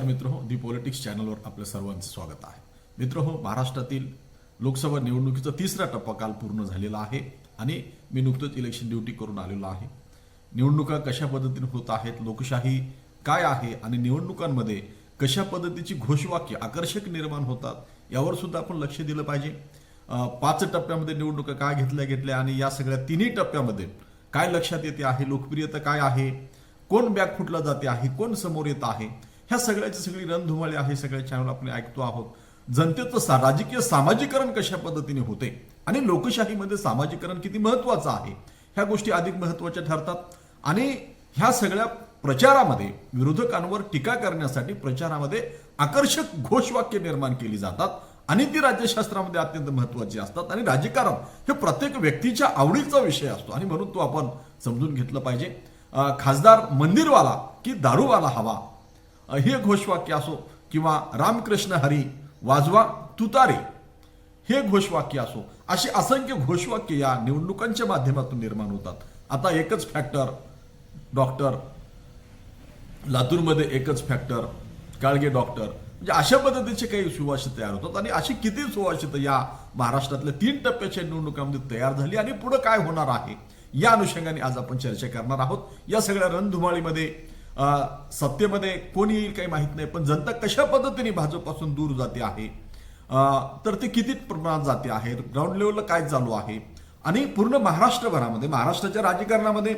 नमस्कार मित्र हो दी पॉलिटिक्स चॅनलवर आपल्या सर्वांचं स्वागत आहे. मित्र हो महाराष्ट्रातील लोकसभा निवडणुकीचा तिसरा टप्पा काल पूर्ण झालेला आहे आणि मी नुकतंच इलेक्शन ड्युटी करून आलेलो आहे. निवडणुका कशा पद्धतीने होत आहेत लोकशाही काय आहे आणि निवडणुकांमध्ये कशा पद्धतीची घोषवाक्य आकर्षक निर्माण होतात यावर सुद्धा आपण लक्ष दिलं पाहिजे. पाच टप्प्यामध्ये निवडणुका काय घेतल्या घेतल्या आणि या सगळ्या तिन्ही टप्प्यामध्ये काय लक्षात येते आहे लोकप्रियता काय आहे कोण बॅग फुटला जाते आहे कोण समोर येत आहे ह्या सगळ्याची सगळी रणधुमाळी आहे सगळ्या चॅनल आपण ऐकतो आहोत. जनतेचं सा- राजकीय सामाजिकरण कशा पद्धतीने होते? आणि लोकशाहीमध्ये सामाजिकरण किती महत्वाचं आहे? ह्या गोष्टी अधिक महत्त्वाच्या ठरतात. आणि ह्या सगळ्या प्रचारामध्ये विरोधकांवर टीका करण्यासाठी प्रचारामध्ये आकर्षक घोषवाक्य निर्माण केली जातात. आणि ती राज्यशास्त्रामध्ये अत्यंत महत्वाची असतात. आणि राजकारण हे प्रत्येक व्यक्तीच्या आवडीचा विषय असतो. आणि म्हणून तो आपण समजून घेतलं पाहिजे. खासदार मंदिरवाला की दारूवाला हवा? हे घोषवाक्य असो किंवा रामकृष्ण हरी वाजवा तुतारे हे घोषवाक्य असो. अशी असंख्य घोषवाक्य या निवडणुकांच्या माध्यमातून निर्माण होतात. आता एकच फॅक्टर डॉक्टर लातूरमध्ये एकच फॅक्टर काळगे डॉक्टर म्हणजे अशा पद्धतीचे काही सुवासित तयार होतात. आणि अशी किती सुवासित या महाराष्ट्रातल्या तीन टप्प्याच्या निवडणुकांमध्ये तयार झाली आणि पुढे काय होणार आहे या अनुषंगाने आज आपण चर्चा करणार आहोत. या सगळ्या रणधुमाळीमध्ये सत्तेमध्ये कोण येईल काही माहीत नाही पण जनता कशा पद्धतीने भाजपपासून दूर जाते आहे? तर ते किती प्रमाणात जाते आहे? ग्राउंड लेवलला काय चालू आहे? आणि पूर्ण महाराष्ट्रभरामध्ये महाराष्ट्राच्या राजकारणामध्ये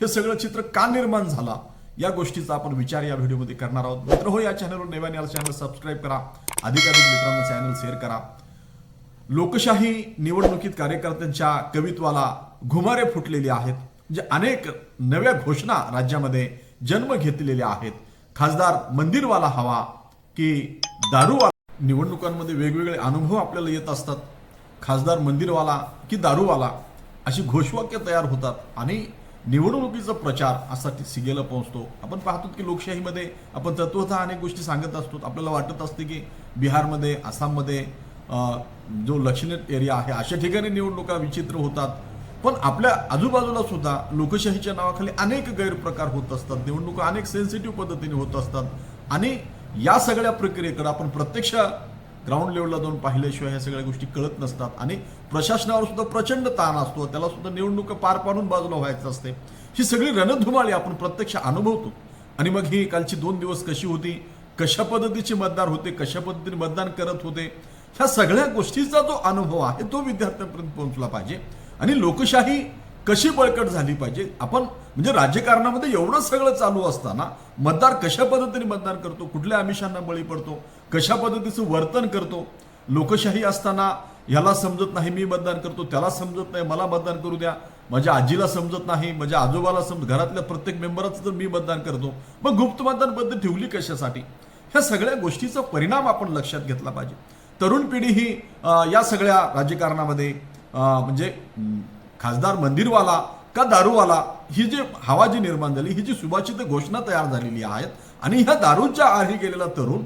हे सगळं चित्र का निर्माण झाला? या गोष्टीचा आपण विचार या व्हिडिओमध्ये करणार आहोत. मित्र हो या चॅनलवर नव्याने आला चॅनल सबस्क्राईब करा. अधिकाधिक मित्रांना चॅनल शेअर करा. लोकशाही निवडणुकीत कार्यकर्त्यांच्या कवित्वाला घुमारे फुटलेले आहेत. म्हणजे अनेक नव्या घोषणा राज्यामध्ये जन्म घेतलेले आहेत. खासदार मंदिरवाला हवा की दारूवाला. निवडणुकांमध्ये वेगवेगळे अनुभव आपल्याला येत असतात. खासदार मंदिरवाला की दारूवाला अशी घोषवाक्य तयार होतात आणि निवडणुकीचा प्रचार असा सिगेला पोहोचतो. आपण पाहतो की लोकशाहीमध्ये आपण तत्वतः अनेक गोष्टी सांगत असतो. आपल्याला वाटत असते की बिहारमध्ये आसाममध्ये जो लक्षणीय एरिया आहे अशा ठिकाणी निवडणुका विचित्र होतात. पण आपल्या आजूबाजूला सुद्धा लोकशाहीच्या नावाखाली अनेक गैरप्रकार होत असतात निवडणुका अनेक सेन्सिटिव्ह पद्धतीने होत असतात. आणि या सगळ्या प्रक्रियेकडे आपण प्रत्यक्ष ग्राउंड लेवलला जाऊन पाहिल्याशिवाय ह्या सगळ्या गोष्टी कळत नसतात. आणि प्रशासनावर सुद्धा प्रचंड ताण असतो. त्याला सुद्धा निवडणुका पार पाडून बाजूला व्हायचं असते. ही सगळी रणधुमाळी आपण प्रत्यक्ष अनुभवतो. आणि मग ही कालची दोन दिवस कशी होती? कशा पद्धतीचे मतदार होते? कशा पद्धतीने मतदान करत होते? ह्या सगळ्या गोष्टीचा जो अनुभव आहे तो विद्यार्थ्यांपर्यंत पोहोचला पाहिजे. आणि लोकशाही कशी बळकट झाली पाहिजे? आपण म्हणजे राजकारणामध्ये एवढं सगळं चालू असताना मतदार कशा पद्धतीने मतदान करतो? कुठल्या आमिषांना बळी पडतो? कशा पद्धतीचं वर्तन करतो? लोकशाही असताना ह्याला समजत नाही मी मतदान करतो त्याला समजत नाही मला मतदान करू द्या. माझ्या आजीला समजत नाही माझ्या आजोबाला समज घरातल्या प्रत्येक मेंबरचं जर मी मतदान करतो मग गुप्त मतदान पद्धत ठेवली कशासाठी? ह्या सगळ्या गोष्टीचा परिणाम आपण लक्षात घेतला पाहिजे. तरुण पिढी ही या सगळ्या राजकारणामध्ये म्हणजे खासदार मंदिरवाला का दारूवाला ही जी हवा जी निर्माण झाली ही जी सुभाषित घोषणा तयार झालेली आहेत आणि ह्या दारूच्या आधी गेलेला तरुण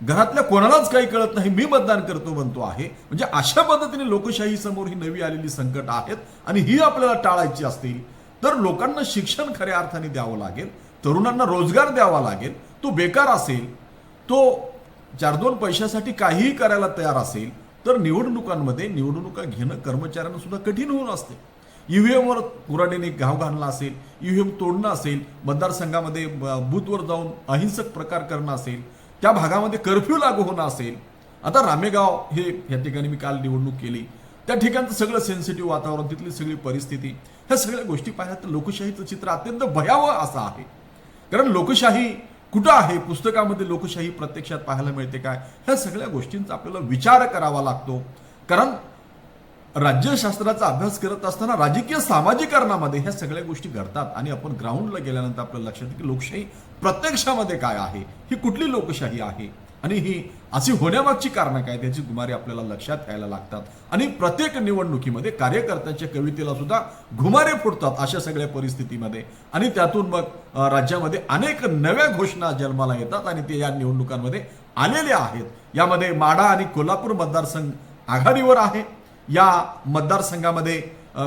घरातल्या कोणालाच काही कळत नाही मी मतदान करतो म्हणतो आहे. म्हणजे अशा पद्धतीने लोकशाही समोर ही नवी आलेली संकट आहेत आणि ही आपल्याला टाळायची असतील तर लोकांना शिक्षण खऱ्या अर्थाने द्यावं लागेल तरुणांना रोजगार द्यावा लागेल तो बेकार असेल तो चार दोन पैशासाठी काहीही करायला तयार असेल तर निवडणुकांमध्ये निवडणुका घेणं कर्मचाऱ्यांना सुद्धा कठीण होऊन असते. ईव्हीएमवर कुराडीने घाव घालणं असेल ईव्हीएम तोडणं असेल मतदारसंघामध्ये ब- बूथवर जाऊन अहिंसक प्रकार करणं असेल त्या भागामध्ये कर्फ्यू लागू होणं असेल. आता रामेगाव हे या ठिकाणी मी काल निवडणूक केली. त्या ठिकाणचं सगळं सेन्सिटिव्ह वातावरण तिथली सगळी परिस्थिती ह्या सगळ्या गोष्टी पाहिल्या तर लोकशाहीचं चित्र अत्यंत भयावह असं आहे. कारण लोकशाही कुठं आहे? पुस्तकामध्ये लोकशाही प्रत्यक्षात पाहायला मिळते काय? ह्या सगळ्या गोष्टींचा आपल्याला विचार करावा लागतो. कारण राज्यशास्त्राचा अभ्यास करत असताना राजकीय सामाजिकरणामध्ये ह्या सगळ्या गोष्टी घडतात. आणि आपण ग्राउंडला गेल्यानंतर आपल्याला लक्षात येते की लोकशाही प्रत्यक्षामध्ये काय आहे? ही कुठली लोकशाही आहे? आणि ही अशी होण्यामागची कारणं काय त्याची गुमारी आपल्याला लक्षात घ्यायला लागतात. आणि प्रत्येक निवडणुकीमध्ये कार्यकर्त्यांच्या कवितेला सुद्धा घुमारे फुटतात अशा सगळ्या परिस्थितीमध्ये. आणि त्यातून मग राज्यामध्ये अनेक नव्या घोषणा जन्माला येतात आणि ते या निवडणुकांमध्ये आलेल्या आहेत. यामध्ये माढा आणि कोल्हापूर मतदारसंघ आघाडीवर आहे. या मतदारसंघामध्ये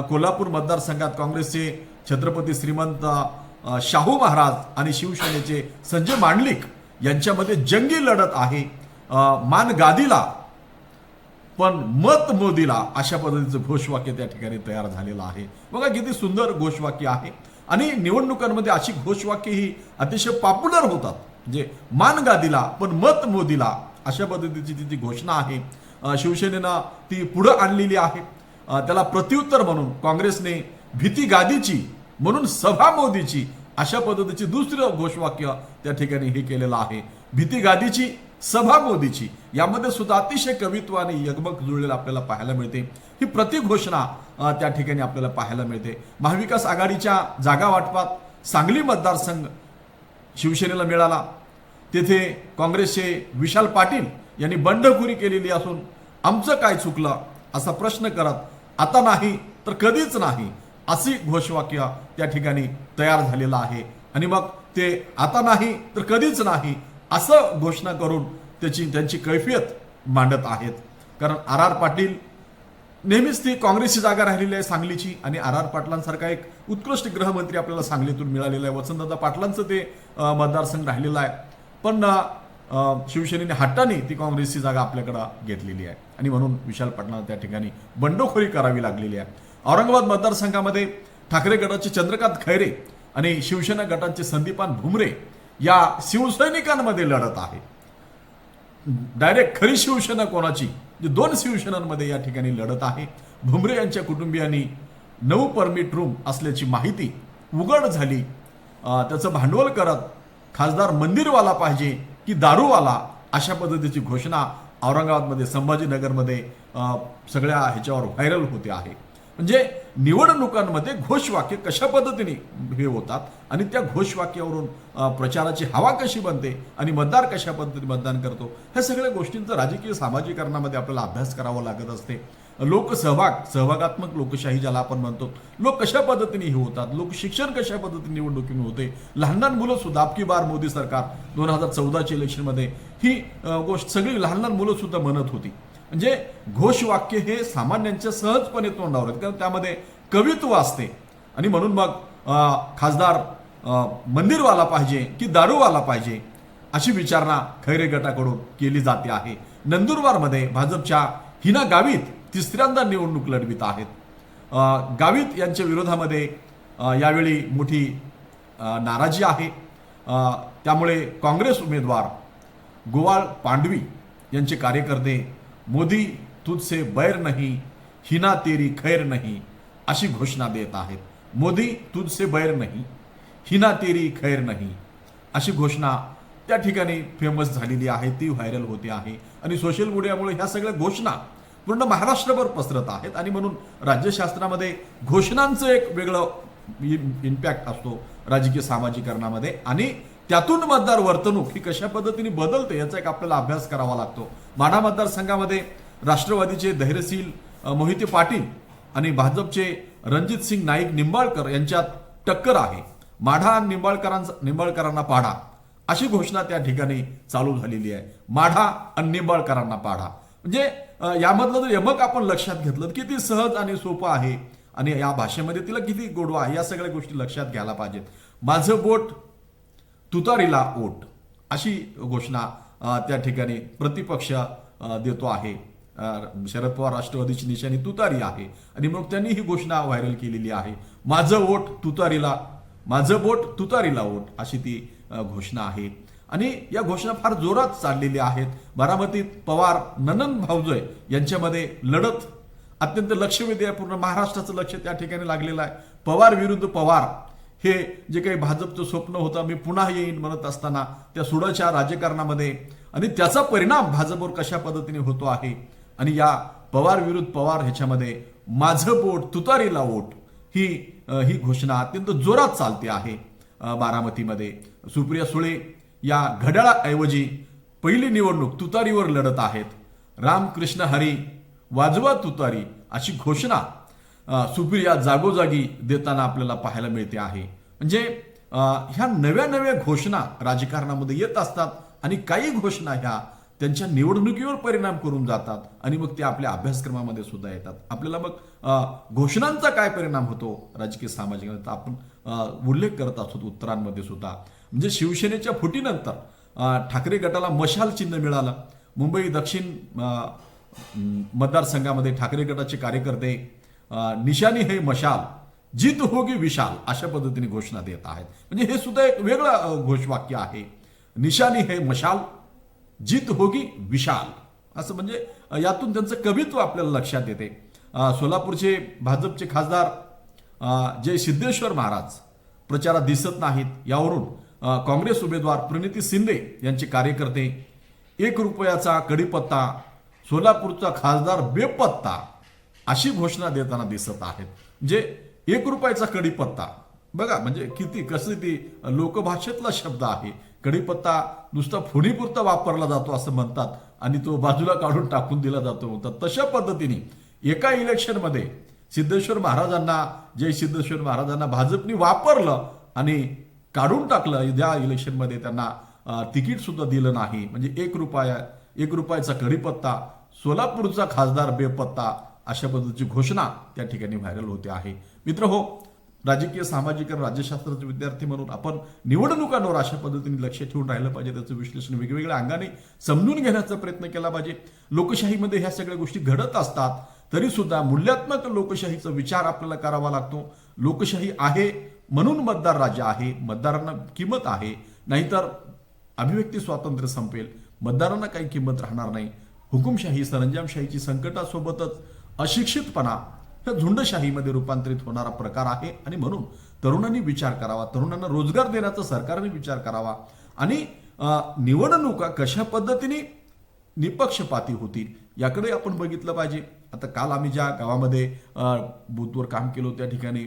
कोल्हापूर मतदारसंघात काँग्रेसचे छत्रपती श्रीमंत शाहू महाराज आणि शिवसेनेचे संजय मांडलिक यांच्यामध्ये जंगी लढत आहे. मानगादीला मान गादीला पण मत मोदीला अशा पद्धतीचं घोषवाक्य त्या ठिकाणी तयार झालेलं आहे. बघा किती सुंदर घोषवाक्य आहे. आणि निवडणुकांमध्ये अशी घोषवाक्य ही अतिशय पॉप्युलर होतात. म्हणजे मान गादीला पण मत मोदीला अशा पद्धतीची ती जी घोषणा आहे. शिवसेनेनं ती पुढं आणलेली आहे. त्याला प्रत्युत्तर म्हणून काँग्रेसने भीती गादीची म्हणून सभा मोदीची अशा पद्धतीची दुसरं घोषवाक्य त्या ठिकाणी हे केलेलं आहे. भीती गादीची सभा मोदीची यामध्ये सुद्धा अतिशय कवित्व आणि यगमग जुळलेलं आपल्याला पाहायला मिळते. ही प्रतिघोषणा घोषणा त्या ठिकाणी आपल्याला पाहायला मिळते. महाविकास आघाडीच्या जागा वाटपात सांगली मतदारसंघ शिवसेनेला मिळाला. तेथे काँग्रेसचे विशाल पाटील यांनी बंडखोरी केलेली असून आमचं काय चुकलं असा प्रश्न करत आता नाही तर कधीच नाही. अशी घोषवाक्य त्या ठिकाणी तयार झालेलं आहे. आणि मग ते आता नाही तर कधीच नाही असं घोषणा करून त्याची त्यांची कैफियत मांडत आहेत. कारण आर आर पाटील नेहमीच ती काँग्रेसची जागा राहिलेली आहे सांगलीची आणि आर आर पाटलांसारखा एक उत्कृष्ट गृहमंत्री आपल्याला सांगलीतून मिळालेला आहे. वसंतदादा पाटलांचं ते मतदारसंघ राहिलेला आहे. पण शिवसेनेने हट्टाने ती काँग्रेसची जागा आपल्याकडं घेतलेली आहे. आणि म्हणून विशाल पाटलांना त्या ठिकाणी बंडखोरी करावी लागलेली आहे. औरंगाबाद मतदारसंघामध्ये ठाकरे गटाचे चंद्रकांत खैरे आणि शिवसेना गटाचे संदीपान भुमरे या शिवसैनिकांमध्ये लढत आहे. डायरेक्ट खरी शिवसेना कोणाची? जे दोन शिवसेनांमध्ये या ठिकाणी लढत आहे. भुमरे यांच्या कुटुंबियांनी नऊ परमिट रूम असल्याची माहिती उघड झाली. त्याचं भांडवल करत खासदार मंदिरवाला पाहिजे की दारूवाला अशा पद्धतीची घोषणा औरंगाबादमध्ये संभाजीनगरमध्ये सगळ्या ह्याच्यावर व्हायरल होते आहे. म्हणजे निवडणुकांमध्ये घोषवाक्य कशा पद्धतीने हे होतात आणि त्या घोषवाक्यावरून प्रचाराची हवा कशी बनते आणि मतदार कशा पद्धतीने मतदान करतो ह्या सगळ्या गोष्टींचा राजकीय सामाजिकरणामध्ये आपल्याला अभ्यास करावा लागत असते. लोकसहभाग सहभागात्मक लोकशाही ज्याला आपण म्हणतो लोक कशा पद्धतीने हे होतात लोक शिक्षण कशा पद्धतीने निवडणुकीने होते लहान लहान मुलं सुद्धा आपकी बार मोदी सरकार दोन हजार चौदाच्या इलेक्शनमध्ये ही गोष्ट सगळी लहान लहान मुलं सुद्धा म्हणत होती. म्हणजे घोषवाक्य हे सामान्यांच्या सहजपणे तोंडावर आहेत कारण त्यामध्ये कवित्व असते. आणि म्हणून मग खासदार मंदिरवाला पाहिजे की दारूवाला पाहिजे अशी विचारणा खैरे गटाकडून केली जाते आहे. नंदुरबारमध्ये भाजपच्या हिना गावित तिसऱ्यांदा निवडणूक लढवित आहेत. गावित यांच्या विरोधामध्ये यावेळी मोठी नाराजी आहे. त्यामुळे काँग्रेस उमेदवार गोवाळ पांडवी यांचे कार्यकर्ते मोदी तुझसे बैर नाही हिना तेरी खैर नाही अशी घोषणा देत आहेत. मोदी तुझसे बैर नाही हिना तेरी खैर नाही अशी घोषणा त्या ठिकाणी फेमस झालेली आहे ती व्हायरल होते आहे. आणि सोशल मीडियामुळे ह्या सगळ्या घोषणा पूर्ण महाराष्ट्रभर पसरत आहेत. आणि म्हणून राज्यशास्त्रामध्ये घोषणांचं एक वेगळं इम्पॅक्ट असतो राजकीय सामाजिकरणामध्ये. आणि त्यातून मतदार वर्तणूक ही कशा पद्धतीने बदलते याचा एक आपल्याला अभ्यास करावा लागतो. माढा मतदारसंघामध्ये राष्ट्रवादीचे धैर्यशील मोहिते पाटील आणि भाजपचे रणजित सिंग नाईक निंबाळकर यांच्यात टक्कर आहे. माढा आणि निंबाळकरांचा निंबाळकरांना पाडा अशी घोषणा त्या ठिकाणी चालू झालेली आहे. माढा आणि निंबाळकरांना पाढा म्हणजे यामधलं जर यमक आपण लक्षात घेतलं किती सहज आणि सोपं आहे. आणि या भाषेमध्ये तिला किती गोडवा आहे या सगळ्या गोष्टी लक्षात घ्यायला पाहिजेत. माझं बोट तुतारीला ओट अशी घोषणा त्या ठिकाणी प्रतिपक्ष देतो आहे. शरद पवार राष्ट्रवादीची निशाणी तुतारी आहे. आणि मग त्यांनी ही घोषणा व्हायरल केलेली आहे. माझं वोट तुतारीला माझं बोट तुतारीला ओट अशी ती घोषणा आहे. आणि या घोषणा फार जोरात चाललेल्या आहेत. बारामतीत पवार ननन भाऊजय यांच्यामध्ये लढत अत्यंत लक्षवेधी आहे. पूर्ण महाराष्ट्राचं लक्ष त्या ठिकाणी लागलेलं आहे. पवार विरुद्ध पवार हे जे काही भाजपचं स्वप्न होतं मी पुन्हा येईन म्हणत असताना त्या सुडाच्या राजकारणामध्ये. आणि त्याचा परिणाम भाजपवर कशा पद्धतीने होतो आहे? आणि या पवार विरुद्ध पवार ह्याच्यामध्ये माझं बोट तुतारीला ओट ही ही घोषणा अत्यंत जोरात चालते आहे बारामतीमध्ये. सुप्रिया सुळे या घड्याळाऐवजी पहिली निवडणूक तुतारीवर लढत आहेत. रामकृष्ण हरी वाजवा तुतारी अशी घोषणा सुप्रिया जागोजागी देताना आपल्याला पाहायला मिळते आहे. म्हणजे ह्या नव्या नव्या घोषणा राजकारणामध्ये येत असतात आणि काही घोषणा ह्या त्यांच्या निवडणुकीवर परिणाम करून जातात आणि मग ते आपल्या अभ्यासक्रमामध्ये सुद्धा येतात. आपल्याला मग घोषणांचा काय परिणाम होतो? राजकीय सामाजिक आपण उल्लेख करत असतो उत्तरांमध्ये सुद्धा. म्हणजे शिवसेनेच्या फुटीनंतर ठाकरे गटाला मशाल चिन्ह मिळालं. मुंबई दक्षिण मतदारसंघामध्ये ठाकरे गटाचे कार्यकर्ते निशानी निशाणी हे मशाल. जित होगी विशाल अशा पद्धतीने घोषणा देत आहेत. म्हणजे हे सुद्धा एक वेगळं घोषवाक्य आहे. निशाणी हे मशाल जित होगी विशाल. असं म्हणजे यातून त्यांचं कवित्व आपल्याला लक्षात येते. सोलापूरचे भाजपचे खासदार जे सिद्धेश्वर महाराज प्रचारात दिसत नाहीत यावरून काँग्रेस उमेदवार प्रणिती शिंदे यांचे कार्यकर्ते एक रुपयाचा कडीपत्ता सोलापूरचा खासदार बेपत्ता अशी घोषणा देताना दिसत आहेत. जे एक रुपयाचा कडीपत्ता बघा म्हणजे किती कसं ती लोकभाषेतला शब्द आहे. कडीपत्ता नुसता फोडीपुरता वापरला जातो असं म्हणतात आणि तो बाजूला काढून टाकून दिला जातो. म्हणतात तशा पद्धतीने एका इलेक्शनमध्ये सिद्धेश्वर महाराजांना जय सिद्धेश्वर महाराजांना भाजपने वापरलं आणि काढून टाकलं या इलेक्शनमध्ये त्यांना तिकीट सुद्धा दिलं नाही. म्हणजे एक रुपया एक रुपयाचा कडीपत्ता सोलापूरचा खासदार बेपत्ता अशा पद्धतीची घोषणा त्या ठिकाणी व्हायरल होते आहे. मित्र हो राजकीय सामाजिक आणि राज्यशास्त्राचे विद्यार्थी म्हणून आपण निवडणुकांवर अशा पद्धतीने लक्ष ठेवून राहिलं पाहिजे त्याचं विश्लेषण वेगवेगळ्या अंगाने समजून घेण्याचा प्रयत्न केला पाहिजे. लोकशाहीमध्ये ह्या सगळ्या गोष्टी घडत असतात तरी सुद्धा मूल्यात्मक लोकशाहीचा विचार आपल्याला करावा लागतो. लोकशाही आहे म्हणून मतदार राज्य आहे मतदारांना किंमत आहे नाहीतर अभिव्यक्ती स्वातंत्र्य संपेल. मतदारांना काही किंमत राहणार नाही. हुकुमशाही सरंजामशाहीची संकटासोबतच अशिक्षितपणा ह्या झुंडशाहीमध्ये रूपांतरित होणारा प्रकार आहे. आणि म्हणून तरुणांनी विचार करावा. तरुणांना रोजगार देण्याचा सरकारने विचार करावा. आणि निवडणुका कशा पद्धतीने निपक्षपाती होतील याकडे आपण बघितलं पाहिजे. आता काल आम्ही ज्या गावामध्ये बूथवर काम केलो त्या ठिकाणी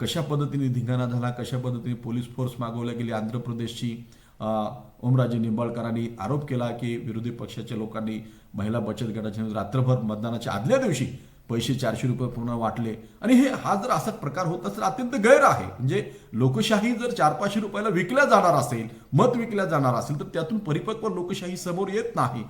कशा पद्धतीने धिंगाणा झाला कशा पद्धतीने पोलीस फोर्स मागवल्या गेली आंध्र प्रदेशची ओमराजे निंबाळकरांनी आरोप केला की विरोधी पक्षाच्या लोकांनी महिला बचत गटाच्या रात्रभर मतदानाच्या आदल्या दिवशी पैसे चारशे रुपये पूर्ण वाटले. आणि हे हा जर असा प्रकार होत असेल अत्यंत गैर आहे. म्हणजे लोकशाही जर चार पाचशे रुपयाला विकल्या जाणार असेल मत विकल्या जाणार असेल तर त्यातून परिपक्व लोकशाही समोर येत नाही.